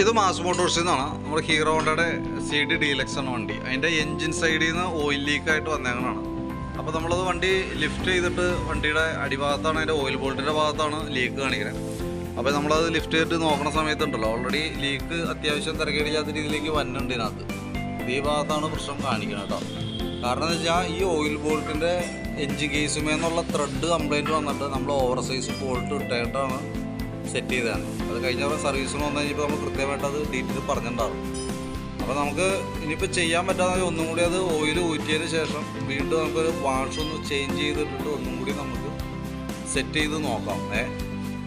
ഇത് മാസ് മോട്ടോഴ്സിൽ നിന്നാണ് നമ്മുടെ ഹീറോ ഹോണ്ടയുടെ സി ഡി ഡീലക്സ് ആണ് വണ്ടി. അതിന്റെ എൻജിൻ സൈഡിൽ നിന്ന് ഓയിൽ ലീക്ക് ആയിട്ട് വന്നേക്കണാണ് അപ്പോൾ നമ്മളത് വണ്ടി ലിഫ്റ്റ് ചെയ്തിട്ട് വണ്ടിയുടെ അടിഭാഗത്താണ് അതിന്റെ ഓയിൽ ബോൾട്ടിന്റെ ഭാഗത്താണ് ലീക്ക് കാണിക്കുന്നത് അപ്പോൾ നമ്മളത് ലിഫ്റ്റ് ചെയ്തിട്ട് നോക്കുന്ന സമയത്തുണ്ടല്ലോ ഓൾറെഡി ലീക്ക് അത്യാവശ്യം തിരക്കേടില്ലാത്ത രീതിയിലേക്ക് വന്നുണ്ട് ഇതിനകത്ത്. ഈ ഭാഗത്താണ് പ്രശ്നം കാണിക്കുന്നത് കേട്ടോ കാരണം എന്ന് വെച്ചാൽ ഈ ഓയിൽ ബോൾട്ടിന്റെ എഞ്ചിൻ കേസുമേന്നുള്ള ത്രെഡ് കംപ്ലൈന്റ് വന്നിട്ട് നമ്മൾ ഓവർ സൈസ് ബോൾട്ട് ഇട്ടിട്ടാണ് സെറ്റ് ചെയ്തതാണ്. അത് കഴിഞ്ഞ സർവീസിന് വന്നു കഴിഞ്ഞപ്പോൾ നമ്മൾ കൃത്യമായിട്ട് അത് ഡീറ്റെയിൽ പറഞ്ഞിട്ടുണ്ടാവും. അപ്പോൾ നമുക്ക് ഇനിയിപ്പോൾ ചെയ്യാൻ പറ്റാതെ ഒന്നും കൂടി അത് ഓയിൽ ഊറ്റിയതിന് ശേഷം വീണ്ടും നമുക്കൊരു വാഷ് ഒന്ന് ചേഞ്ച് ചെയ്തിട്ടിട്ട് ഒന്നും കൂടി നമുക്ക് സെറ്റ് ചെയ്ത് നോക്കാം. ഏ?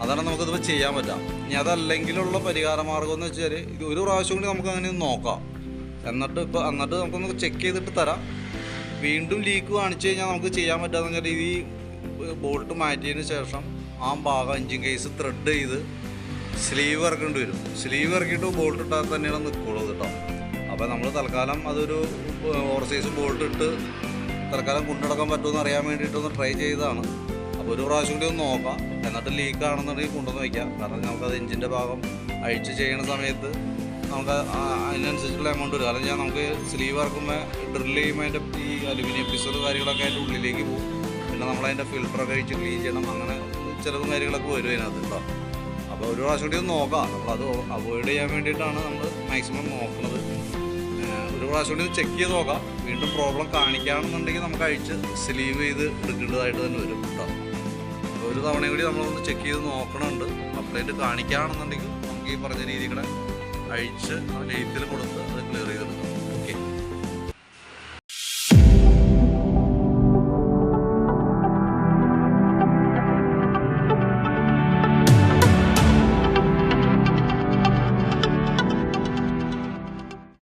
അതാണ് നമുക്കിതിപ്പോൾ ചെയ്യാൻ പറ്റാം. ഇനി അതല്ലെങ്കിലുള്ള പരിഹാര മാർഗം എന്ന് വെച്ചാൽ ഇത് ഒരു പ്രാവശ്യം കൂടി നമുക്ക് അങ്ങനെ നോക്കാം. എന്നിട്ട് ഇപ്പോൾ എന്നിട്ട് നമുക്കൊന്ന് ചെക്ക് ചെയ്തിട്ട് തരാം. വീണ്ടും ലീക്ക് കാണിച്ചു കഴിഞ്ഞാൽ നമുക്ക് ചെയ്യാൻ പറ്റാന്ന് വെച്ചാൽ ഈ ബോൾട്ട് മാറ്റിയതിന് ശേഷം ആ ഭാഗം എഞ്ചിൻ കേസ് ത്രെഡ് ചെയ്ത് സ്ലീവ് ഇറക്കേണ്ടി വരും. സ്ലീവ് ഇറക്കിയിട്ട് ബോൾട്ട് ഇട്ടാൽ തന്നെയാണ് നിൽക്കുള്ളൂ കേട്ടോ അപ്പോൾ നമ്മൾ തൽക്കാലം അതൊരു ഓവർ സൈസ് ബോൾട്ട് ഇട്ട് തൽക്കാലം കൊണ്ടുനടക്കാൻ പറ്റുമെന്ന് അറിയാൻ വേണ്ടിയിട്ടൊന്ന് ട്രൈ ചെയ്തതാണ്. അപ്പോൾ ഒരു പ്രാവശ്യം കൂടി ഒന്ന് നോക്കാം. എന്നിട്ട് ലീക്ക് ആണെന്നുണ്ടെങ്കിൽ കൊണ്ടുവന്ന് വയ്ക്കാം കാരണം നമുക്കത് എഞ്ചിന്റെ ഭാഗം അഴിച്ച് ചെയ്യുന്ന സമയത്ത് നമുക്ക് അതിനനുസരിച്ചുള്ള എമൗണ്ട് വരും. കാരണം ഞാൻ നമുക്ക് സ്ലീവ് ഇറക്കുമ്പോൾ ഡ്രിൽ ചെയ്യുമ്പോൾ അതിന്റെ ഈ അലുമിനിയം പിസറ് കാര്യങ്ങളൊക്കെ അതിന്റെ ഉള്ളിലേക്ക് പോകും. പിന്നെ നമ്മളതിന്റെ ഫിൽട്ടറൊക്കെ അഴിച്ച് ക്ലീൻ ചെയ്യണം. അങ്ങനെ ചിലവും കാര്യങ്ങളൊക്കെ വരും അതിനകത്ത് കേട്ടോ അപ്പോൾ ഒരു പ്രാവശ്യം കൂടി ഒന്ന് നോക്കാം. അപ്പോൾ അത് അവോയ്ഡ് ചെയ്യാൻ വേണ്ടിയിട്ടാണ് നമ്മൾ മാക്സിമം നോക്കുന്നത്. ഒരു പ്രാവശ്യം കൂടി ഒന്ന് ചെക്ക് ചെയ്ത് നോക്കാം. വീണ്ടും പ്രോബ്ലം കാണിക്കുകയാണെന്നുണ്ടെങ്കിൽ നമുക്ക് അഴിച്ച് സ്ലീവ് ചെയ്ത് എടുക്കേണ്ടതായിട്ട് തന്നെ വരും കേട്ടോ അപ്പോൾ ഒരു തവണയും കൂടി നമ്മളൊന്ന് ചെക്ക് ചെയ്ത് നോക്കണമുണ്ട് കംപ്ലൈന്റ് കാണിക്കുകയാണെന്നുണ്ടെങ്കിൽ നമുക്ക് ഈ പറഞ്ഞ രീതികളെ അഴിച്ച് നെയ്ത്തിൽ കൊടുത്ത് അത് ക്ലിയർ ചെയ്തെടുക്കാം.